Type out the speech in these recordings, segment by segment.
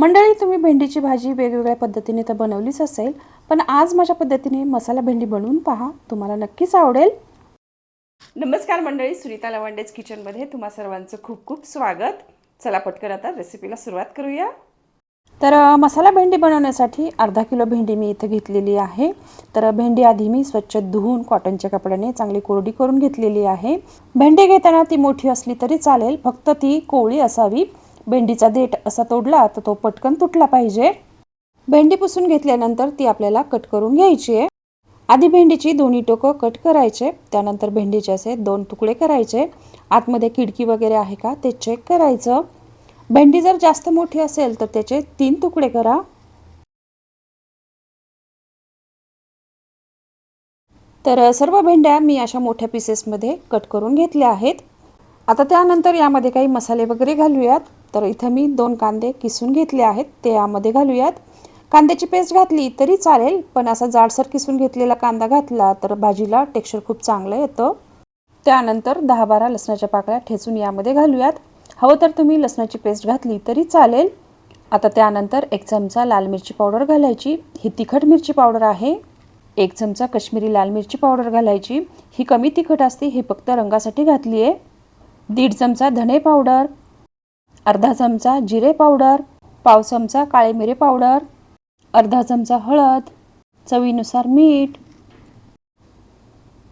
मंडळी तुम्ही भेंडीची भाजी वेगवेगळ्या पद्धतीने तर बनवलीच असेल पण आज माझ्या पद्धतीने मसाला भेंडी बनवून पहा. तुम्हाला नक्कीच आवडेल. नमस्कार मंडळी सुनीता लवंडेज किचनमध्ये तुम्हा सर्वांचं खूप खूप स्वागत. चला पटकन आता रेसिपीला सुरुवात करूया. तर मसाला भेंडी बनवण्यासाठी अर्धा किलो भेंडी मी इथं घेतलेली आहे. तर भेंडी आधी मी स्वच्छ धुवून कॉटनच्या कपड्याने चांगली कोरडी करून घेतलेली आहे. भेंडी घेताना ती मोठी असली तरी चालेल फक्त ती कोवळी असावी. भेंडीचा देठ असा तोडला तर तो पटकन तुटला पाहिजे. भेंडी पुसून घेतल्यानंतर ती आपल्याला कट करून घ्यायची आहे. आधी भेंडीची दोन्ही टोकं कट करायचे त्यानंतर भेंडीचे असे दोन तुकडे करायचे. आतमध्ये खिडकी वगैरे आहे का ते चेक करायचं. भेंडी जर जास्त मोठी असेल तर त्याचे तीन तुकडे करा. तर सर्व भेंड्या मी अशा मोठ्या पीसेसमध्ये कट करून घेतल्या आहेत. आता त्यानंतर यामध्ये काही मसाले वगैरे घालूयात. तर इथं मी दोन कांदे किसून घेतले आहेत ते यामध्ये घालूयात. कांद्याची पेस्ट घातली तरी चालेल पण असा जाडसर किसून घेतलेला कांदा घातला तर भाजीला टेक्स्चर खूप चांगलं येतं. त्यानंतर दहा बारा लसणाच्या पाकळ्या ठेचून यामध्ये घालूयात. हवं तर तुम्ही लसणाची पेस्ट घातली तरी चालेल. आता त्यानंतर एक चमचा लाल मिरची पावडर घालायची. ही तिखट मिरची पावडर आहे. एक चमचा कश्मीरी लाल मिरची पावडर घालायची. ही कमी तिखट असते हे फक्त रंगासाठी घातली आहे दीड चमचा धणे पावडर. अर्धा चमचा जिरे पावडर पाव चमचा काळे मिरे पावडर अर्धा चमचा हळद चवीनुसार मीठ.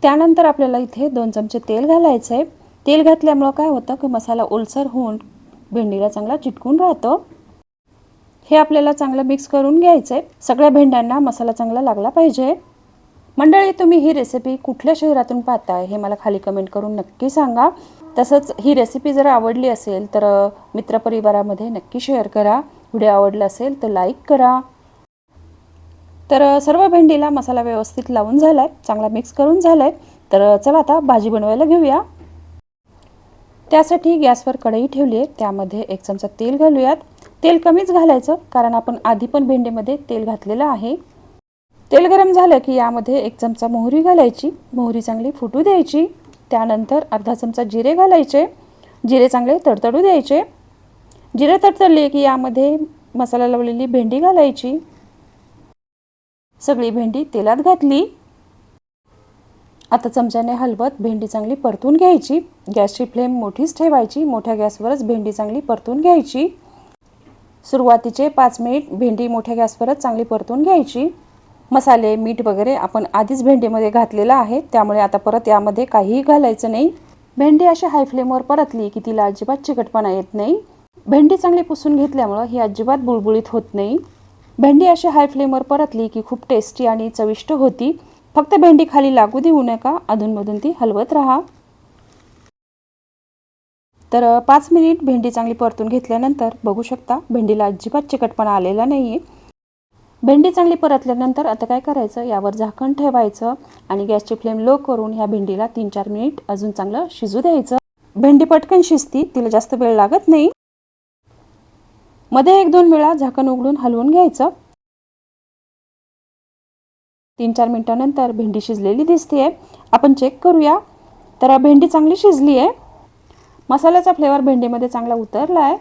त्यानंतर आपल्याला इथे दोन चमचे तेल घालायचं. आहे तेल घातल्यामुळं काय होतं की मसाला ओलसर होऊन भेंडीला चांगला चिटकून राहतो. हे आपल्याला चांगलं मिक्स करून घ्यायचं आहे सगळ्या भेंड्यांना मसाला चांगला लागला पाहिजे. मंडळी तुम्ही ही रेसिपी कुठल्या शहरातून पाहताय हे मला खाली कमेंट करून नक्की सांगा. तसंच ही रेसिपी जर आवडली असेल तर मित्रपरिवारामध्ये नक्की शेअर करा. व्हिडिओ आवडला असेल तर लाईक करा. तर सर्व भेंडीला मसाला व्यवस्थित लावून झाला आहे चांगला मिक्स करून झाला आहे तर चला आता भाजी बनवायला घेऊया. त्यासाठी गॅसवर कढई ठेवली आहे त्यामध्ये एक चमचा तेल घालूयात. तेल कमीच घालायचं कारण आपण आधी पण भेंडीमध्ये तेल घातलेलं आहे. तेल गरम झालं की यामध्ये एक चमचा मोहरी घालायची. मोहरी चांगली फुटू द्यायची. त्यानंतर अर्धा चमचा जिरे घालायचे. जिरे चांगले तडतडू द्यायचे. जिरे तडतडले की यामध्ये मसाला लावलेली भेंडी घालायची. सगळी भेंडी तेलात घातली. आता चमच्याने हलवत भेंडी चांगली परतून घ्यायची. गॅसची फ्लेम मोठीच ठेवायची. मोठ्या गॅसवरच भेंडी चांगली परतून घ्यायची. सुरुवातीचे पाच मिनिट भेंडी मोठ्या गॅसवरच चांगली परतून घ्यायची. मसाले मीठ वगैरे आपण आधीच भेंडीमध्ये घातलेलं आहे. त्यामुळे आता परत यामध्ये काहीही घालायचं नाही. भेंडी अशी हाय फ्लेमवर परतली की तिला अजिबात चिकटपणा येत नाही. भेंडी चांगली पुसून घेतल्यामुळं ही अजिबात बुळबुळीत होत नाही. भेंडी अशी हाय फ्लेमवर परतली की खूप टेस्टी आणि चविष्ट होती. फक्त भेंडी खाली लागू देऊ नका अधूनमधून ती हलवत राहा. तर पाच मिनिट भेंडी चांगली परतून घेतल्यानंतर बघू शकता भेंडीला अजिबात चिकटपणा आलेला नाही आहे भेंडी चांगली परतल्यानंतर आता काय करायचं? यावर झाकण ठेवायचं आणि गॅसची फ्लेम लो करून ह्या भेंडीला तीन चार मिनिट अजून चांगलं शिजू द्यायचं. भेंडी पटकन शिजती तिला जास्त वेळ लागत नाही. मध्ये एक दोन वेळा झाकण उघडून हलवून घ्यायचं. तीन चार मिनिटानंतर भेंडी शिजलेली दिसते आपण चेक करूया. तर भेंडी चांगली शिजली आहे मसाल्याचा फ्लेवर भेंडीमध्ये चांगला उतरला आहे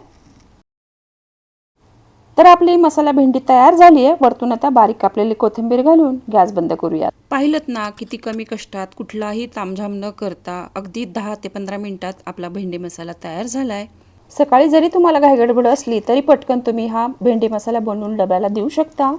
तर आपली मसाला भेंडी तयार झाली आहे. वरतून आता बारीक कापलेली कोथिंबीर घालून गॅस बंद करूया पाहिलं ना किती कमी कष्टात कुठलाही तामझाम न करता अगदी दहा ते पंधरा मिनिटात आपला भेंडी मसाला तयार झाला आहे सकाळी जरी तुम्हाला घाईगडबड असली तरी पटकन तुम्ही हा भेंडी मसाला बनवून डब्याला देऊ शकता.